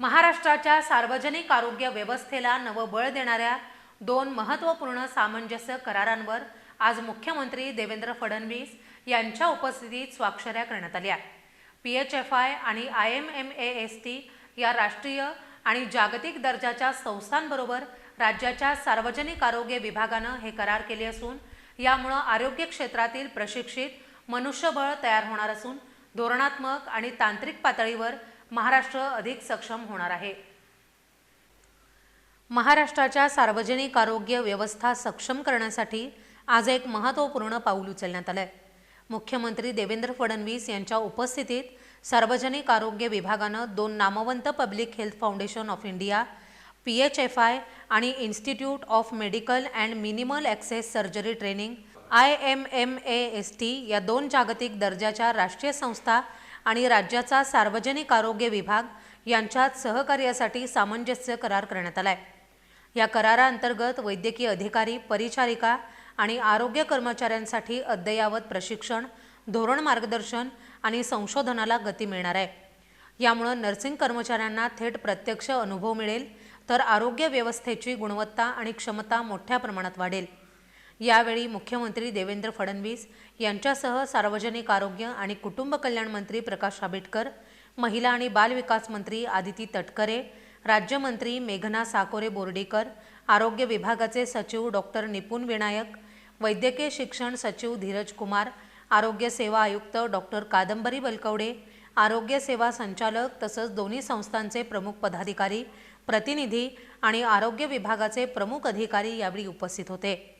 महाराष्ट्राच्या सार्वजनिक आरोग्य व्यवस्थेला नवं बळ देणाऱ्या दोन महत्त्वपूर्ण सामंजस्य करारांवर आज मुख्यमंत्री देवेंद्र फडणवीस यांच्या उपस्थितीत स्वाक्षऱ्या करण्यात आल्या. पी एच एफ आय आणि I M M A S T या राष्ट्रीय आणि जागतिक दर्जाच्या संस्थांबरोबर राज्याच्या सार्वजनिक आरोग्य विभागानं हे करार केले असून यामुळं आरोग्य क्षेत्रातील प्रशिक्षित मनुष्यबळ तयार होणार असून धोरणात्मक आणि तांत्रिक पातळीवर महाराष्ट्र अधिक सक्षम होणार आहे. महाराष्ट्राच्या सार्वजनिक आरोग्य व्यवस्था सक्षम करण्यासाठी आज एक महत्त्वपूर्ण पाऊल उचलण्यात आलंय. मुख्यमंत्री देवेंद्र फडणवीस यांच्या उपस्थितीत सार्वजनिक आरोग्य विभागानं दोन नामवंत public health foundation of India P H F I आणि institute of medical and minimal access surgery training I M M A S T या दोन जागतिक दर्जाच्या राष्ट्रीय संस्था आणि राज्याचा सार्वजनिक आरोग्य विभाग यांच्यात सहकार्यासाठी सामंजस्य करार करण्यात आला आहे या कराराअंतर्गत वैद्यकीय अधिकारी परिचारिका आणि आरोग्य कर्मचाऱ्यांसाठी अद्ययावत प्रशिक्षण धोरण मार्गदर्शन आणि संशोधनाला गती मिळणार आहे. यामुळं नर्सिंग कर्मचाऱ्यांना थेट प्रत्यक्ष अनुभव मिळेल तर आरोग्य व्यवस्थेची गुणवत्ता आणि क्षमता मोठ्या प्रमाणात वाढेल. यावेळी मुख्यमंत्री देवेंद्र फडणवीस यांच्यासह सार्वजनिक आरोग्य आणि कुटुंब कल्याण मंत्री प्रकाश आंबेडकर महिला आणि बालविकास मंत्री आदिती तटकरे राज्यमंत्री मेघना साकोरे बोर्डीकर आरोग्य विभागाचे सचिव डॉक्टर निपुण विनायक वैद्यकीय शिक्षण सचिव धीरज कुमार आरोग्य सेवा आयुक्त डॉक्टर कादंबरी बलकवडे आरोग्य सेवा संचालक तसंच दोन्ही संस्थांचे प्रमुख पदाधिकारी प्रतिनिधी आणि आरोग्य विभागाचे प्रमुख अधिकारी यावेळी उपस्थित होते.